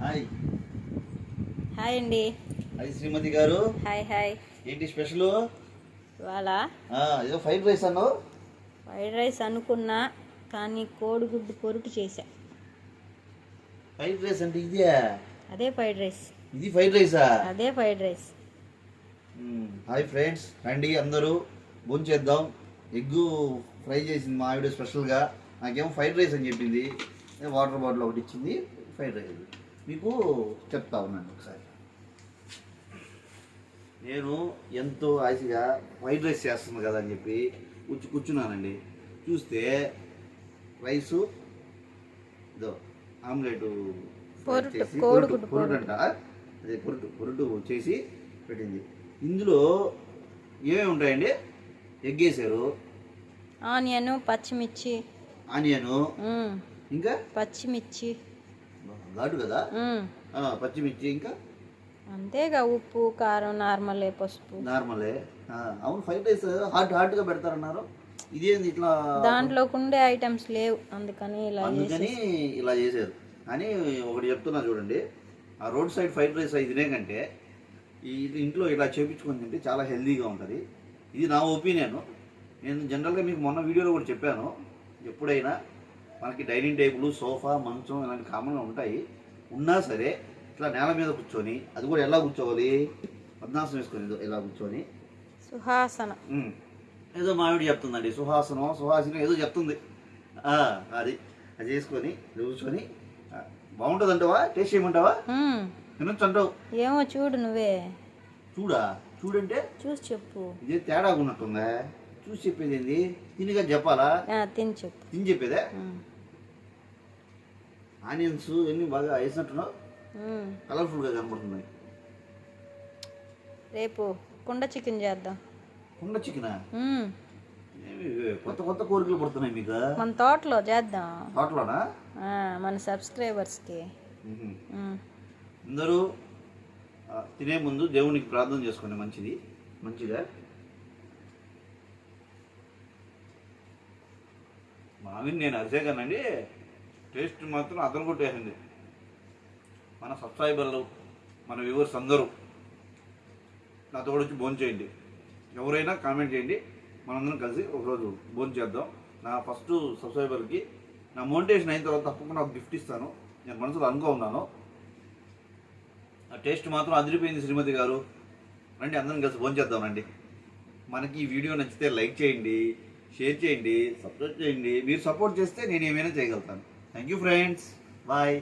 Hi. Hi అండి. Hi శ్రీమతి గారు. Hi hi. ఏంటి స్పెషల్? ఇవాళ? ఏదో ఫ్రైడ్ రైస్ అన్నావు? ఫ్రైడ్ రైస్ అనుకున్నా కానీ కోడిగుడ్డు పొరుటు చేశా. ఫ్రైడ్ రైస్ అంటే ఇదే అదే ఫ్రైడ్ రైస్. ఇది ఫ్రైడ్ రైసా? అదే ఫ్రైడ్ రైస్. హాయ్ ఫ్రెండ్స్ రండి అందరూ. భోంచేద్దాం. ఎగ్గు ఫ్రై చేసింది మా ఆవిడ స్పెషల్గా. నాకేమో ఫ్రైడ్ రైస్ అని చెప్పింది. వాటర్ బాటిల్ ఒకటి ఇచ్చింది ఫ్రైడ్ రైస్ మీకు చెప్తా ఉన్నాను ఒకసారి. నేను ఎంతో ఆశగా ఫ్రైడ్ రైస్ చేస్తుంది కదా అని చెప్పి కూర్చు కూర్చున్నానండి. చూస్తే రైసు ఇదో ఆమ్లెట్ పొరుటు, చేసి పొరుటు అంట అదే పొరుటు పొరుటు చేసి పెట్టింది. ఇందులో ఏమేమి ఉంటాయండి? ఎగ్ వేసారు ఆనియన్ పచ్చిమిర్చి. ఆనియను. ఇంకా? పచ్చిమిర్చి. ఘాటు కదా? పచ్చిమిర్చి ఇంకా? అంతేగా ఉప్పు కారం నార్మలే పసుపు. నార్మలే. అవును ఫ్రైడ్ రైస్ హాట్ హాట్గా పెడతారన్నారు. ఇదేంది ఇట్లా? దాంట్లోకి ఉండే ఐటమ్స్ లేవు అందుకని ఇలా అందుకని ఇలా చేశారు కానీ ఒకటి చెప్తున్నా చూడండి. ఆ రోడ్ సైడ్ ఫ్రైడ్ రైస్ ఇది తినే కంటే ఈ ఇది ఇంట్లో ఇలా చేపించుకొని తింటే చాలా హెల్తీగా ఉంటుంది. ఇది నా ఒపీనియన్ నేను జనరల్గా మీకు మొన్న వీడియోలో కూడా చెప్పాను. ఎప్పుడైనా మనకి డైనింగ్ టేబుల్ సోఫా మంచం ఇలాంటి కామన్గా ఉంటాయి. ఉన్నా సరే ఇట్లా నేల మీద కూర్చొని అది కూడా ఎలా కూర్చోవాలి? పద్నాసనం వేసుకొని ఇలా కూర్చొని? సుహాసన. ఏదో మావిడి చెప్తుందండి సుహాసనం సుహాసినం ఏదో చెప్తుంది. ఆ, అది. అది చేసుకొని ఇది కూర్చొని ఆ, బాగుంటుందంటావా? టేస్ట్ చేయమంటావా. తినొచ్చు అంటావు ఏమో చూడు నువ్వే. చూడా? చూడంటే చూసి చెప్పు. ఇదే తేడా ఉన్నట్టుందా చూసి చెప్పేది ఏంది? తినిగా చెప్పాలా? తిని చెప్పు. తిని చెప్పేదే. ఆనియన్స్ ఇవన్నీ బాగా వేసినట్టున్నావు. కలర్ఫుల్గా కనబడుతున్నాయి రేపు కుండ చికెన్ చేద్దాం. కుండ చికెనా? కొత్త కొత్త కోరికలు పడుతున్నాయి మీకు? మన తోటలో చేద్దాం. తోటలోనా? మన సబ్స్క్రైబర్స్కి. అందరూ తినే ముందు దేవునికి ప్రార్థన చేసుకోండి. మంచిది. మంచిగా మామిడి నేను అరిసేగానండి టేస్ట్ మాత్రం అతను కొట్టేసింది మన సబ్స్క్రైబర్లు మన వ్యూవర్స్ అందరూ నాతో కూడా వచ్చి భోజనం చేయండి. ఎవరైనా కామెంట్ చేయండి. మనందరం కలిసి ఒకరోజు భోజనం చేద్దాం. నా ఫస్ట్ సబ్స్క్రైబర్కి నా మోనిటేషన్ అయిన తర్వాత తప్పకుండా ఒక గిఫ్ట్ ఇస్తాను. నేను మనసులో అనుకో ఉన్నాను. ఆ టేస్ట్ మాత్రం అదిరిపోయింది శ్రీమతి గారు. రండి అందరం కలిసి భోజనం చేద్దాం రండి. మనకి ఈ వీడియో నచ్చితే లైక్ చేయండి. షేర్ చేయండి సపోర్ట్ చేయండి. మీరు సపోర్ట్ చేస్తే నేను ఏమైనా చేయగలుగుతాను. Thank you friends bye